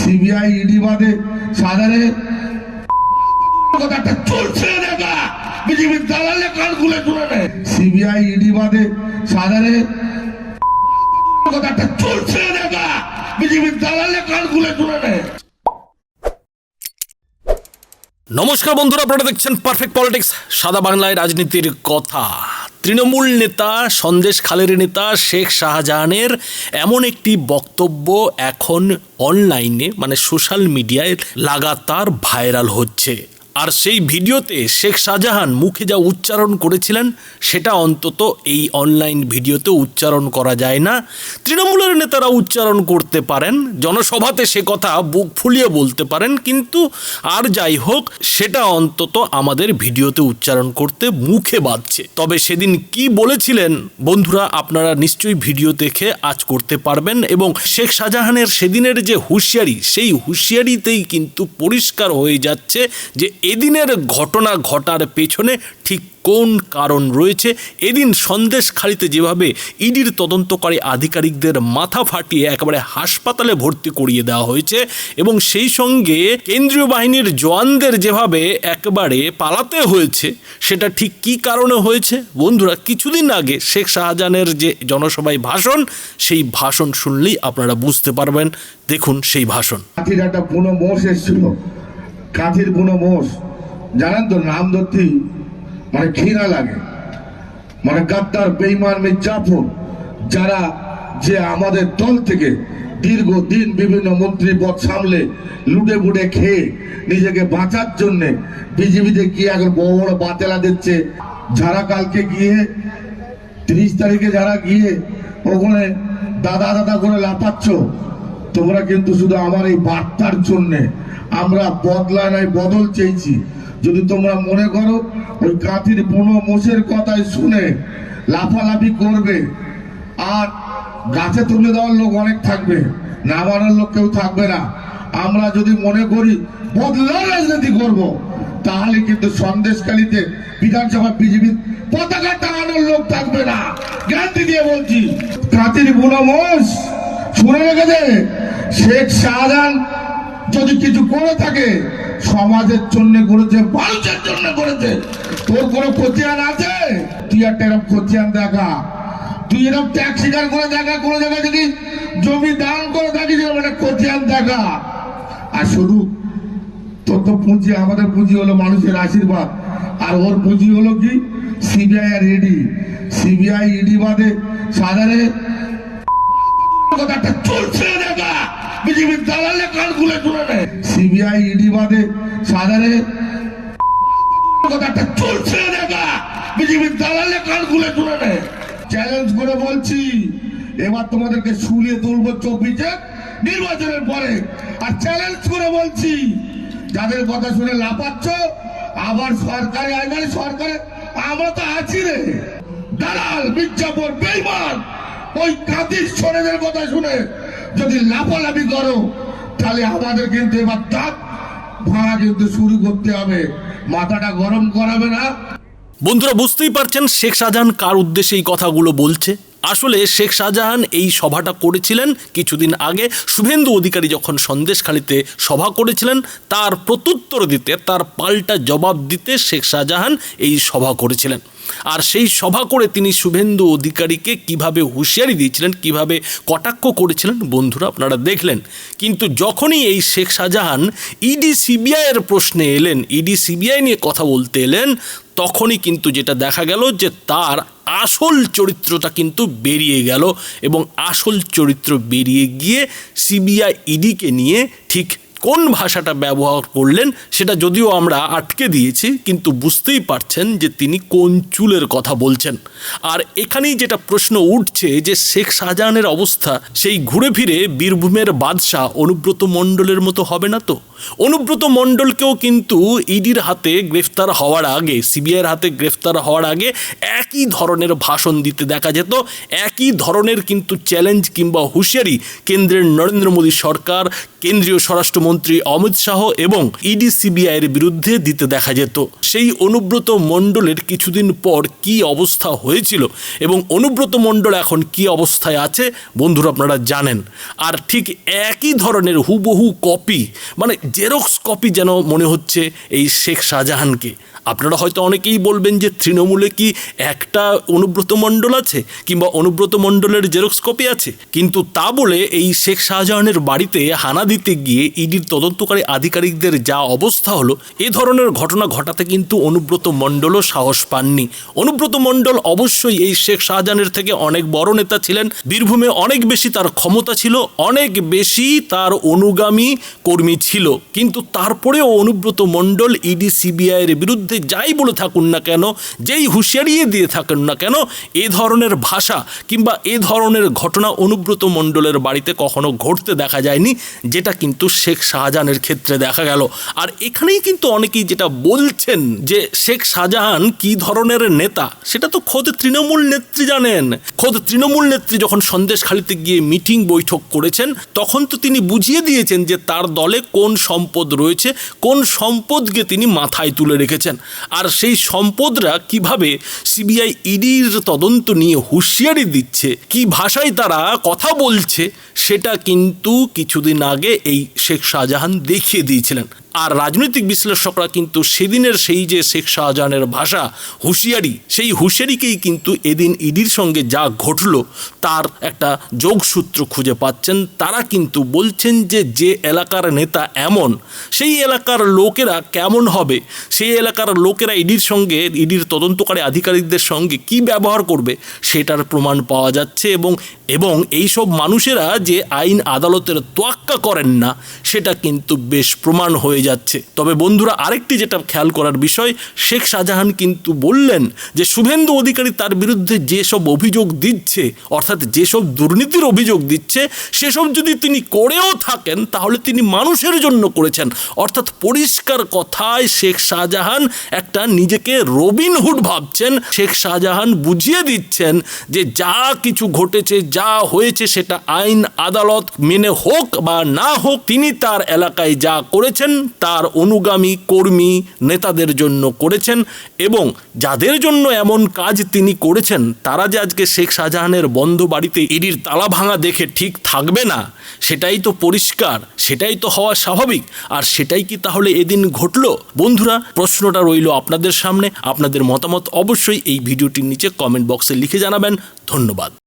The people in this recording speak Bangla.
সিবিআই ইডি বাদে খুলে সিবিআই ইডি বাদে কথাটা চলছে বিজেপির দালালে কান খুলে নেয়। নমস্কার বন্ধুরা, আপনারা দেখছেন পারফেক্ট পলিটিক্স সাদা বাংলায় রাজনীতির কথা। তৃণমূল নেতা সন্দেশ খালের নেতা শেখ শাহজাহানের এমন একটি বক্তব্য এখন অনলাইনে মানে সোশ্যাল মিডিয়ায় লাগাতার ভাইরাল হচ্ছে। আর সেই ভিডিওতে শেখ শাহজাহান মুখে যা উচ্চারণ করেছিলেন, সেটা অন্তত এই অনলাইন ভিডিওতে উচ্চারণ করা যায় না। তৃণমূলের নেতারা উচ্চারণ করতে পারেন, জনসভাতে সে কথা বুক ফুলিয়ে বলতে পারেন, কিন্তু আর যাই হোক, সেটা অন্তত আমাদের ভিডিওতে উচ্চারণ করতে মুখে বাঁধছে। তবে সেদিন কি বলেছিলেন, বন্ধুরা আপনারা নিশ্চয়ই ভিডিও দেখে আজ করতে পারবেন এবং শেখ শাহজাহানের সেদিনের যে হুঁশিয়ারি, সেই হুঁশিয়ারিতেই কিন্তু পরিষ্কার হয়ে যাচ্ছে যে এদিনের ঘটনা ঘটার পেছনে ঠিক কোন কারণ রয়েছে? এদিন সন্দেশখালিতে যেভাবে ইডির তদন্তকারী আধিকারিকদের মাথা ফাটিয়ে একেবারে হাসপাতালে ভর্তি করিয়ে দেওয়া হয়েছে এবং সেই সঙ্গে কেন্দ্রীয় বাহিনীর জওয়ানদের যেভাবে একেবারে পালাতে হয়েছে, সেটা ঠিক কী কারণে হয়েছে? বন্ধুরা, কিছুদিন আগে শেখ শাহজাহানের যে জনসভায় ভাষণ, সেই ভাষণ শুনলেই আপনারা বুঝতে পারবেন। দেখুন সেই ভাষণ। কাঠির বুনো মোষ। জানেন তো, নাম ধরতেই মানে ঘৃণা লাগে। মানে গাদ্দার বেইমান মির্জাফর, যারা যে আমাদের দল থেকে দীর্ঘদিন বিভিন্ন মন্ত্রী পদ সামলে লুটে বুটে খেয়ে নিজেকে বাঁচার জন্যে বিজেপিতে গিয়ে এখন বড় বড় বাতেলা দিচ্ছে। যারা কালকে গিয়ে তিরিশ তারিখে যারা গিয়ে ওখানে দাদা দাদা করে লাফাচ্ছ, তোমরা কিন্তু শুধু আমার এই বার্তার জন্যে আমরা বদলা নাই, বদল চেয়েছি। যদি তোমরা মনে করো, ওই কাঁথির বুনো মোষের কথাই শুনে লাফালাফি করবে, আর গাছে তুলে দেওয়ার লোক অনেক থাকবে নামানোর লোক কেউ থাকবে না। আমরা যদি মনে করি, বদলার রাজনীতি করব, তাহলে কিন্তু সন্দেশকালীতে বিধানসভা বিজেপির পতাকা টাঙানোর লোক থাকবে না। গ্যারান্টি দিয়ে বলছি, কাঁথির বুনো মোষ শুনে রেখেছে শেখ শাহজাহান যদি কিছু করে থাকে, সমাজের জন্য করেছে, মানুষের জন্য করেছে। তোর কোনো খতিয়ান আছে? তুই একটা এরকম খতিয়ান দেখা। তুই এরকম ট্যাক্স স্বীকার করে দেখা, কোনো জায়গায় যদি জমি দান করে থাকিস একটা খতিয়ান দেখা। আর শুধু, তোর তো পুঁজি, আমাদের পুঁজি হলো মানুষের আশীর্বাদ। আর ওর পুঁজি হলো কি? সিবিআই আর ইডি সিবিআই ইডি বাদে সাধারণে কথাটা চলছে দেখা। বিজেপির দালালে কান খুলে শুনে নেয় সিবিআই, ইডি বাদে সাধারণে কথাটা চলছে দেখা। বিজেপির দালালে কান খুলে শুনে নেয় চ্যালেঞ্জ করে বলছি, এবার তোমাদেরকে শুলিয়ে তুলবো চব্বিশে নির্বাচনের পরে। আর চ্যালেঞ্জ করে বলছি, যাদের কথা শুনে লাপাচ্ছ আবার সরকারে আইবারে সরকারে আমরা তো আছি রে। দালাল, মির্জাপুর, বেইমান, ওই কাতির ছোড়েদের কথা শুনে। যদি লাফালাফি করো, তাহলে আমাদের কিন্তু এবার দাঁত ভাঙা কিন্তু শুরু করতে হবে। মাথাটা গরম করাবে না। বন্ধুরা, বুঝতেই পারছেন শেখ শাহজাহান কার উদ্দেশ্যে এই কথাগুলো বলছে? আসলে শেখ শাহজাহান এই সভাটা করেছিলেন কিছুদিন আগে। শুভেন্দু অধিকারী যখন সন্দেশখালিতে সভা করেছিলেন, তার প্রত্যুত্তর দিতে, তার পাল্টা জবাব দিতে শেখ শাহজাহান এই সভা করেছিলেন। আর সেই সভা করে তিনি শুভেন্দু অধিকারীকে কীভাবে হুঁশিয়ারি দিয়েছিলেন, কীভাবে কটাক্ষ করেছিলেন, বন্ধুরা আপনারা দেখলেন। কিন্তু যখনই এই শেখ শাহজাহান ইডি সিবিআইয়ের প্রশ্নে এলেন, ইডি সিবিআই নিয়ে কথা বলতে এলেন, তখনই কিন্তু যেটা দেখা গেল যে তার আসল চরিত্রটা কিন্তু বেরিয়ে গেল এবং আসল চরিত্র বেরিয়ে গিয়ে সিবিআই ইডিকে নিয়ে ঠিক কোন ভাষাটা ব্যবহার করলেন সেটা যদিও আমরা আটকে দিয়েছি, কিন্তু বুঝতেই পারছেন যে তিনি কোন চুলের কথা বলছেন। আর এখানেই যেটা প্রশ্ন উঠছে যে শেখ শাহজাহানের অবস্থা সেই ঘুরে ফিরে বীরভূমের বাদশাহ অনুব্রত মণ্ডলের মতো হবে না তো? অনুব্রত মণ্ডলকেও কিন্তু ইডির হাতে গ্রেফতার হওয়ার আগে, সিবিআইয়ের হাতে গ্রেফতার হওয়ার আগে একই ধরনের ভাষণ দিতে দেখা যেত। একই ধরনের কিন্তু চ্যালেঞ্জ কিংবা হুঁশিয়ারি কেন্দ্রের নরেন্দ্র মোদী সরকার, কেন্দ্রীয় স্বরাষ্ট্রমন্ত্রী অমিত শাহ এবং ইডি সিবিআইয়ের বিরুদ্ধে দিতে দেখা যেত। সেই অনুব্রত মণ্ডলের কিছুদিন পর কি অবস্থা হয়েছিল এবং অনুব্রত মণ্ডল এখন কি অবস্থায় আছে, বন্ধুরা আপনারা জানেন। আর ঠিক একই ধরনের হুবহু কপি মানে জেরক্স কপি যেন মনে হচ্ছে এই শেখ শাহজাহানকে। আপনারা হয়তো অনেকেই বলবেন যে তৃণমূলে কি একটা অনুব্রত মণ্ডল আছে কিংবা অনুব্রত মণ্ডলের জেরক্স কপি আছে? কিন্তু তা বলে এই শেখ শাহজাহানের বাড়িতে হানা দিতে গিয়ে ইডির তদন্তকারী আধিকারিকদের যা অবস্থা হলো, এ ধরনের ঘটনা ঘটাতে কিন্তু অনুব্রত মণ্ডলও সাহস পাননি। অনুব্রত মণ্ডল অবশ্যই এই শেখ শাহজাহানের থেকে অনেক বড় নেতা ছিলেন। বীরভূমে অনেক বেশি তার ক্ষমতা ছিল, অনেক বেশি তার অনুগামী কর্মী ছিল। কিন্তু তারপরেও অনুব্রত মণ্ডল ইডি সিবিআইয়ের বিরুদ্ধে যাই বলে থাকুন না কেন, যেই হুঁশিয়ারিয়ে দিয়ে থাকুন না কেন, এ ধরনের ভাষা কিংবা এ ধরনের ঘটনা অনুব্রত মণ্ডলের বাড়িতে কখনো ঘটতে দেখা যায়নি, যেটা কিন্তু শেখ শাহজাহানের ক্ষেত্রে দেখা গেল। আর এখানেই কিন্তু অনেকেই যেটা বলছেন যে শেখ শাহজাহান কি ধরনের নেতা, সেটা তো খোদ তৃণমূল নেত্রী জানেন। খোদ তৃণমূল নেত্রী যখন সন্দেশখালিতে গিয়ে মিটিং বৈঠক করেছেন, তখন তো তিনি বুঝিয়ে দিয়েছেন যে তার দলে কোন সম্পদ রয়েছে, কোন সম্পদকে তিনি মাথায় তুলে রেখেছেন? আর সেই সম্পদরা কীভাবে সিবিআই ইডির তদন্ত নিয়ে হুঁশিয়ারি দিচ্ছে, কি ভাষায় তারা কথা বলছে, সেটা কিন্তু কিছুদিন আগে এই শেখ শাহজাহান দেখিয়ে দিয়েছিলেন। আর রাজনৈতিক বিশ্লেষকরা কিন্তু সেদিনের সেই যে শেখ শাহজাহানের ভাষা, হুঁশিয়ারি, সেই হুঁশিয়ারিকেই কিন্তু এদিন ইডির সঙ্গে যা ঘটল তার একটা যোগসূত্র খুঁজে পাচ্ছেন। তারা কিন্তু বলছেন যে যে এলাকার নেতা এমন, সেই এলাকার লোকেরা কেমন হবে, সেই এলাকার লোকেরা ইডির সঙ্গে, ইডির তদন্তকারী আধিকারিকদের সঙ্গে কি ব্যবহার করবে সেটার প্রমাণ পাওয়া যাচ্ছে এবং এবং এইসব মানুষেরা যে আইন আদালতের তোয়াক্কা করেন না, সেটা কিন্তু বেশ প্রমাণ যাচ্ছে। তবে বন্ধুরা, আরেকটি যেটা খেয়াল করার বিষয়, শেখ শাহজাহান কিন্তু বললেন যে, শুভেন্দু অধিকারী তার বিরুদ্ধে যেসব অভিযোগ দিচ্ছে, অর্থাৎ যেসব দুর্নীতির অভিযোগ দিচ্ছে, সেসব যদি তিনি করেও থাকেন, তাহলে তিনি মানুষের জন্য করেছেন। অর্থাৎ পরিষ্কার কথায় শেখ শাহজাহান একটা নিজেকে রবিনহুড ভাবছেন। শেখ শাহজাহান বুঝিয়ে দিচ্ছেন যে, যা কিছু ঘটেছে, যা হয়েছে, সেটা আইন আদালত মেনে হোক বা না হোক, তিনি তার এলাকায় যা করেছেন তার অনুগামী কর্মী নেতাদের জন্য করেছেন এবং যাদের জন্য এমন কাজ তিনি করেছেন, তারা যে আজকে শেখ শাহজাহানের বন্ধ বাড়িতে ইডির তালা ভাঙা দেখে ঠিক থাকবে না, সেটাই তো পরিষ্কার, সেটাই তো হওয়া স্বাভাবিক। আর সেটাই কি তাহলে এদিন ঘটল? বন্ধুরা, প্রশ্নটা রইল আপনাদের সামনে। আপনাদের মতামত অবশ্যই এই ভিডিওটির নিচে কমেন্ট বক্সে লিখে জানাবেন। ধন্যবাদ।